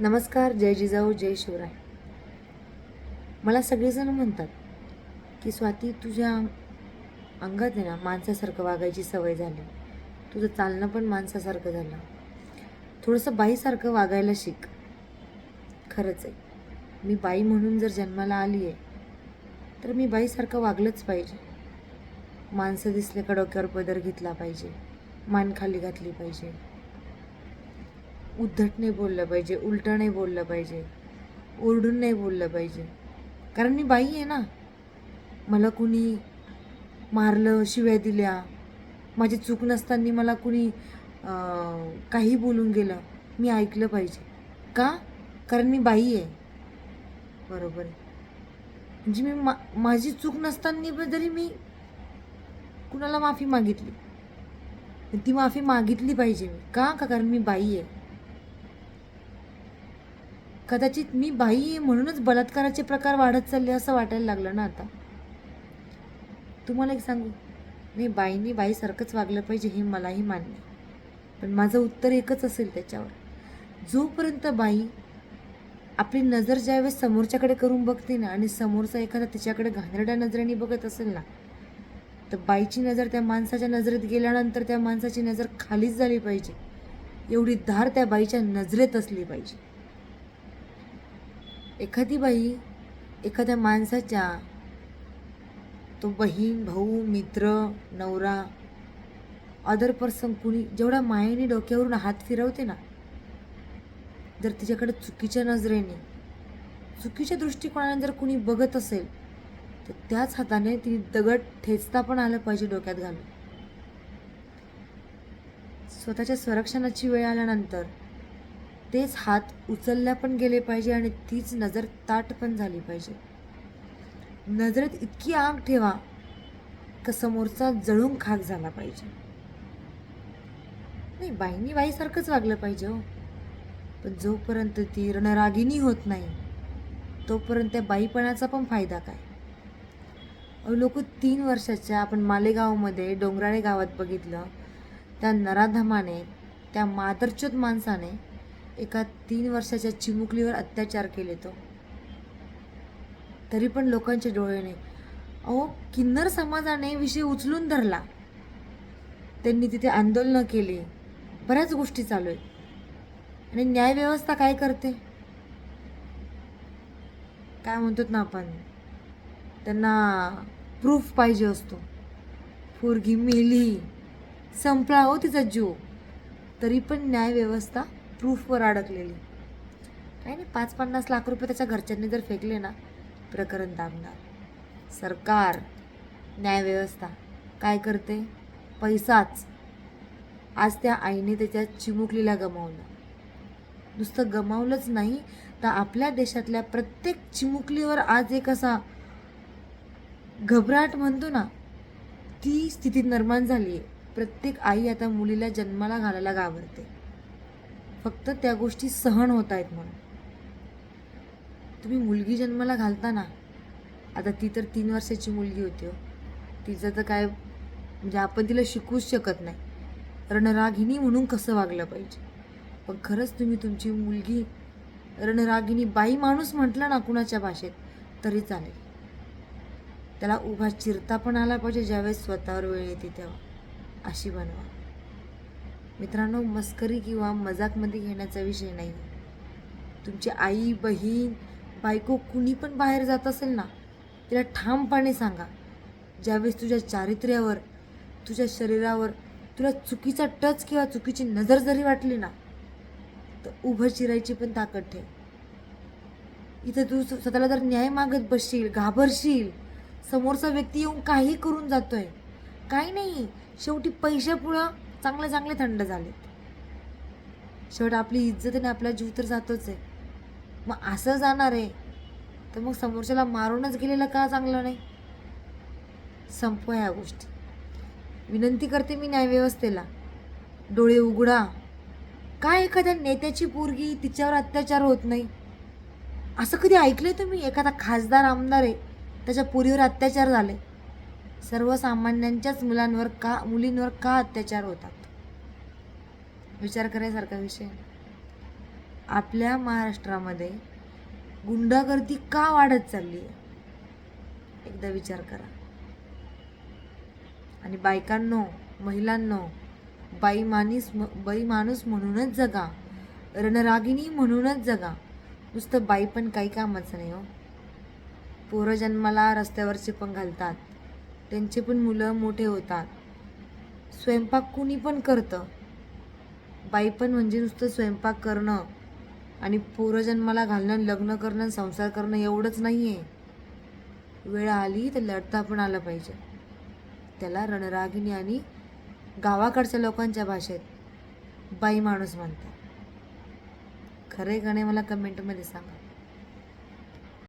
नमस्कार जय जिजाऊ जय शिवराय. मला सगळेजण म्हणतात की स्वाती तुझ्या अंगात आहे ना माणसासारखं वागायची सवय झाली. तुझं चालणं पण माणसासारखं झालं. थोडंसं बाईसारखं वागायला शिक. खरंच आहे. मी बाई म्हणून जर जन्माला आली आहे तर मी बाईसारखं वागलंच पाहिजे. माणसं दिसले का डोक्यावर पदर घेतला पाहिजे. मान खाली घातली पाहिजे. उद्धट नाही बोललं पाहिजे उलटं नाही बोललं पाहिजे ओरडून नाही बोललं पाहिजे. कारण मी बाई आहे ना. मला कुणी मारलं शिव्या दिल्या माझी चूक नसताना मला कुणी काही बोलून गेलं मी ऐकलं पाहिजे. का? कारण मी बाई आहे. बरोबर आहे. म्हणजे मी मा माझी चूक नसताना जरी मी कुणाला माफी मागितली ती माफी मागितली पाहिजे मी. का? का कारण मी बाई आहे? कदाचित मी बाई आहे म्हणूनच बलात्काराचे प्रकार वाढत चालले असं वाटायला लागलं ना आता? तुम्हाला एक सांगू? नाही बाईनी बाईसारखंच वागलं पाहिजे हे मलाही मान्य पण माझं उत्तर एकच असेल त्याच्यावर. जोपर्यंत बाई आपली नजर ज्यावेळेस समोरच्याकडे करून बघते ना आणि समोरचा एखादा तिच्याकडे घाणेरड्या नजरेने बघत असेल ना तर बाईची नजर त्या माणसाच्या नजरेत गेल्यानंतर त्या माणसाची नजर खालीच झाली पाहिजे. एवढी धार त्या बाईच्या नजरेत असली पाहिजे. एखादी बाई एखाद्या माणसाच्या तो बहीण भाऊ मित्र नवरा अदर पर्सन कुणी जेवढ्या मायेने डोक्यावरून हात फिरवते ना जर तिच्याकडे चुकीच्या नजरेने चुकीच्या दृष्टिकोनाने जर कुणी बघत असेल तर त्याच हाताने ती दगड ठेचता पण आलं पाहिजे डोक्यात घालून. स्वतःच्या संरक्षणाची वेळ आल्यानंतर तेच हात उचलल्या पण गेले पाहिजे आणि तीच नजर ताट पण झाली पाहिजे. नजरेत इतकी आग ठेवा का समोरचा जळून खाक झाला पाहिजे. नाही बाईनी बाईसारखंच वागलं पाहिजे हो. पण जोपर्यंत ती रणरागिनी होत नाही तोपर्यंत त्या बाईपणाचा पण फायदा काय? लोक तीन वर्षाच्या आपण मालेगावमध्ये डोंगराळे गावात बघितलं त्या नराधमाने त्या मादरचोत माणसाने एका तीन वर्षाच्या चिमुकलीवर अत्याचार केले तो. तरी पण लोकांच्या डोळ्याने अहो किन्नर समाजाने विषय उचलून धरला. त्यांनी तिथे आंदोलनं केली. बऱ्याच गोष्टी चालू आहेत. आणि न्यायव्यवस्था काय करते? काय म्हणतो ना आपण? त्यांना प्रूफ पाहिजे असतो. पोरगी मेली. संपला हो तिचा जीव. तरी पण न्यायव्यवस्था प्रूफवर अडकलेली. काही नाही पाच पन्नास लाख रुपये त्याच्या घरच्यांनी जर फेकले ना प्रकरण दाबणार. सरकार न्यायव्यवस्था काय करते? पैसाच. आज त्या आईने त्याच्या चिमुकलीला गमावलं. नुसतं गमावलंच नाही तर आपल्या देशातल्या प्रत्येक चिमुकलीवर आज एक असा घबराट म्हणतो ना ती स्थिती निर्माण झाली आहे प्रत्येक आई आता मुलीला जन्माला घालायला घाबरते. फक्त त्या गोष्टी सहन होत आहेत म्हणून. तुम्ही मुलगी जन्माला घालता ना आता ती तर तीन वर्षाची मुलगी होती हो. तिचं तर काय म्हणजे आपण तिला शिकूच शकत नाही. रणरागिणी म्हणून कसं वागलं पाहिजे? पण खरंच तुम्ही तुमची मुलगी रणरागिणी बाई माणूस म्हटलं ना कुणाच्या भाषेत तरी चालेल. त्याला उभा चिरता पण आला पाहिजे ज्यावेळेस स्वतःवर वेळ येते तेव्हा. अशी बनवा. मित्रांनो मस्करी किंवा मजाकमध्ये घेण्याचा विषय नाही. तुमची आई बहीण बायको कुणी पण बाहेर जात असेल ना तिला ठामपणे सांगा. ज्यावेळेस तुझ्या चारित्र्यावर तुझ्या शरीरावर तुला चुकीचा टच किंवा चुकीची नजर जरी वाटली ना तर उभं चिरायची पण ताकद ठेव. इथं तू स्वतःला जर न्याय मागत बसशील घाबरशील समोरचा व्यक्ती येऊन काही करून जातोय. काही नाही शेवटी पैशापुळं चांगले चांगले थंड झालेत शेवट आपली इज्जत आणि आपला जीव तर जातोच आहे. मग असं जाणार आहे तर मग समोरच्याला मारूनच गेलेलं का चांगलं नाही? संपवा ह्या गोष्टी. विनंती करते मी न्यायव्यवस्थेला डोळे उघडा. काय एखाद्या नेत्याची पोरगी तिच्यावर अत्याचार होत नाही? असं कधी ऐकलंय तुम्ही? एखादा खासदार आमदार आहे त्याच्या पोरीवर अत्याचार झाले. सर्वसामान्यांच्याच मुलांवर का मुलींवर का अत्याचार होतात? विचार करायसारखा विषय. आपल्या महाराष्ट्रामध्ये गुंडागर्दी का वाढत चालली आहे? एकदा विचार करा. आणि बायकांनो महिलांनो बाई माणूस बाई माणूस म्हणूनच जगा. रणरागिणी म्हणूनच जगा. नुसतं बाई पण काही कामाचं नाही हो. पोरं जन्माला रस्त्यावरचे पण घालतात. त्यांचे पण मुलं मोठे होतात. स्वयंपाक कुणी पण करतं. बाई पण म्हणजे नुसतं स्वयंपाक करणं आणि पोरं जन्माला घालणं लग्न करणं संसार करणं एवढंच नाही आहे वेळ आली तर लढता पण आलं पाहिजे. त्याला रणरागिणी आणि गावाकडच्या लोकांच्या भाषेत बाई माणूस म्हणतात. खरे गाणे मला कमेंटमध्ये सांगा.